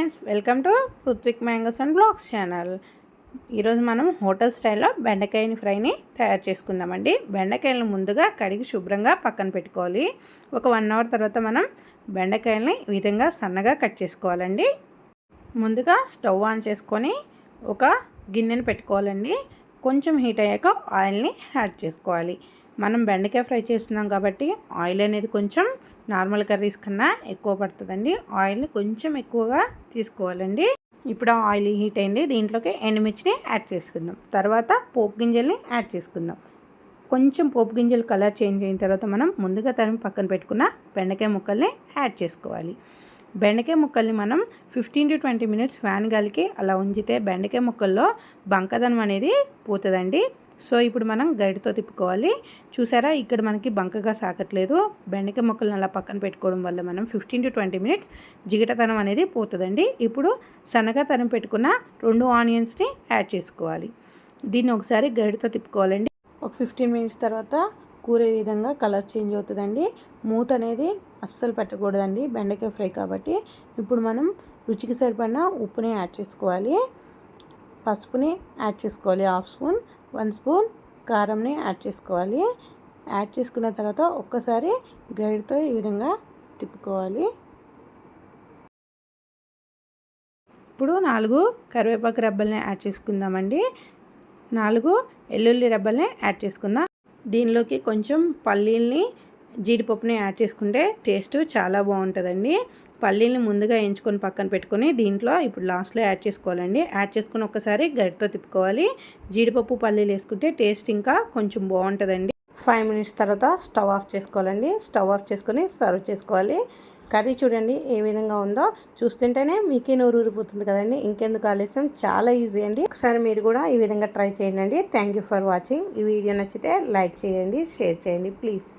Friends welcome to Ruthvik mangoes and blogs channel. ఈరోజు మనం hotel స్టైల్లో బెండకాయని ఫ్రైని తయారు చేసుకుందామండి. బెండకాయలను ముందుగా కడిగి శుభ్రంగా పక్కన పెట్టుకోవాలి. ఒక వన్ అవర్ తర్వాత మనం బెండకాయలని ఈ విధంగా సన్నగా కట్ చేసుకోవాలండి. ముందుగా స్టవ్ ఆన్ చేసుకొని ఒక గిన్నెను పెట్టుకోవాలండి. కొంచెం హీట్ అయ్యాక ఆయిల్ని యాడ్ చేసుకోవాలి. మనం బెండకాయ ఫ్రై చేస్తున్నాం కాబట్టి ఆయిల్ అనేది కొంచెం నార్మల్ కర్రీస్ కన్నా ఎక్కువ పడుతుందండి. ఆయిల్ని కొంచెం ఎక్కువగా తీసుకోవాలండి. ఇప్పుడు ఆయిల్ హీట్ అయింది. దీంట్లోకి ఎండుమిర్చిని యాడ్ చేసుకుందాం. తర్వాత పోపు గింజల్ని యాడ్ చేసుకుందాం. కొంచెం పోపు గింజలు కలర్ చేంజ్ అయిన తర్వాత మనం ముందుగా తరిమి పక్కన పెట్టుకున్న బెండకాయ ముక్కల్ని యాడ్ చేసుకోవాలి. బెండకాయ ముక్కల్ని మనం fifteen to twenty minutes fan గాలికి అలా ఉంచితే బెండకాయ ముక్కల్లో బంకదనం అనేది పోతుందండి. సో ఇప్పుడు మనం గడితో తిప్పుకోవాలి. చూసారా ఇక్కడ మనకి బంకగా సాగట్లేదు. బెండకాయ ముక్కలను అలా పక్కన పెట్టుకోవడం వల్ల మనం ఫిఫ్టీన్ టు ట్వంటీ మినిట్స్ జిగటతనం అనేది పోతుందండి. ఇప్పుడు సన్నగా తనం పెట్టుకున్న రెండు ఆనియన్స్ని యాడ్ చేసుకోవాలి. దీన్ని ఒకసారి గడితో తిప్పుకోవాలండి. ఒక ఫిఫ్టీన్ మినిట్స్ తర్వాత కూర విధంగా కలర్ చేంజ్ అవుతుందండి? మూత అనేది అస్సలు పెట్టకూడదండి. బెండకాయ ఫ్రై కాబట్టి ఇప్పుడు మనం రుచికి సరిపడిన ఉప్పుని యాడ్ చేసుకోవాలి. పసుపుని యాడ్ చేసుకోవాలి. హాఫ్ స్పూన్ వన్ స్పూన్ కారంని యాడ్ చేసుకోవాలి. యాడ్ చేసుకున్న తర్వాత ఒక్కసారి గైడ్తో ఈ విధంగా తిప్పుకోవాలి. ఇప్పుడు నాలుగు కరివేపాకు రబ్బల్ని యాడ్ చేసుకుందామండి. నాలుగు ఎల్లుల్లి రెబ్బల్ని యాడ్ చేసుకుందాం. దీనిలోకి కొంచెం పల్లీల్ని జీడిపప్పుని యాడ్ చేసుకుంటే టేస్ట్ చాలా బాగుంటుందండి. పల్లీల్ని ముందుగా ఎంచుకొని పక్కన పెట్టుకొని దీంట్లో ఇప్పుడు లాస్ట్లో యాడ్ చేసుకోవాలండి. యాడ్ చేసుకుని ఒకసారి గడితో తిప్పుకోవాలి. జీడిపప్పు పల్లీలు వేసుకుంటే టేస్ట్ ఇంకా కొంచెం బాగుంటుందండి. ఫైవ్ మినిట్స్ తర్వాత స్టవ్ ఆఫ్ చేసుకోవాలండి. స్టవ్ ఆఫ్ చేసుకొని సర్వ్ చేసుకోవాలి. కర్రీ చూడండి ఏ విధంగా ఉందో. చూస్తుంటేనే మీకే నోరు ఊరిపోతుంది కదండి. ఇంకెందుకు ఆలస్యం? చాలా ఈజీ అండి. ఒకసారి మీరు కూడా ఈ విధంగా ట్రై చేయండి. థ్యాంక్ యూ ఫర్ వాచింగ్ ఈ వీడియో నచ్చితే లైక్ చేయండి షేర్ చేయండి ప్లీజ్.